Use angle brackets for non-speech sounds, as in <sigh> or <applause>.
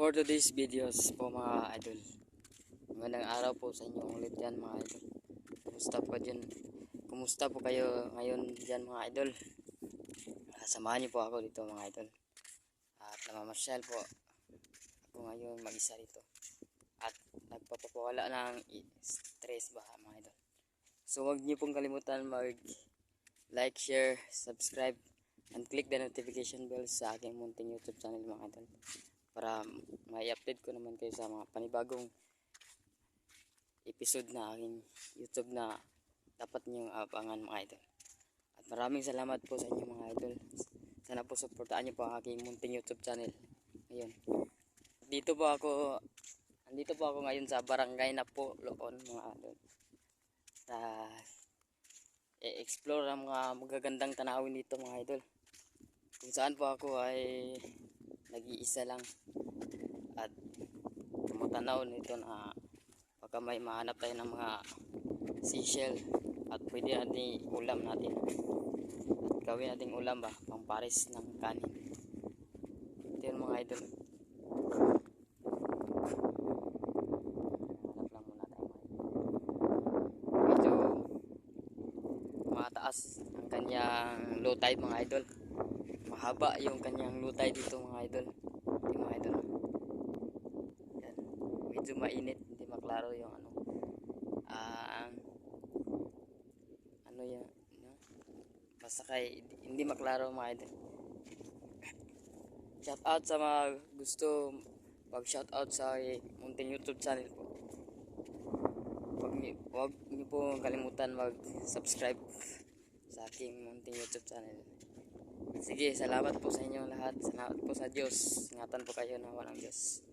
For today's videos po mga idol. Magandang araw po sa inyo ulit yan mga idol. Kumusta po dyan? Kumusta po kayo ngayon dyan mga idol? Ah, Samahan niyo po ako dito mga idol. At namamasyal po ako ngayon mag-isa dito. At nagpapawala ng stress ba mga idol. So huwag niyo pong kalimutan mag like, share, subscribe, and click the notification bell sa aking munting YouTube channel mga idol para may update ko naman kayo sa mga panibagong episode na aking YouTube na dapat niyong abangan mga idol. At maraming salamat po sa inyo mga idol. Sana po supportaan niyo po ang aking munting YouTube channel. Ngayon. Dito po ako andito po ako ngayon sa barangay na po Loon mga idol. Sa i-explore ang mga magagandang tanawin dito mga idol. Kung saan po ako ay nag-iisa lang. At tumatanaw nito na baka may mahanap tayo ng mga seashell at pwede natin ulam natin. At gawin natin ulam ba? Pang pares ng kanin. Ito yun mga idol. Lang muna tayo medyo mataas ang kanyang low tide mga idol mahaba yung kanyang lutay dito mga idol. Yung mga idol. Yan. Medyo mainit hindi maklaro yung ano. Ah ano yan no? basta kay hindi maklaro mga idol. <laughs> Shout out sa mga gusto pag shout out sa munting youtube channel po. Wag niyo wag niyo po kalimutan mag subscribe sa aking munting youtube channel Sige, salamat po sa inyo lahat. Salamat po sa Diyos. Ingatan po kayo ng walang Diyos.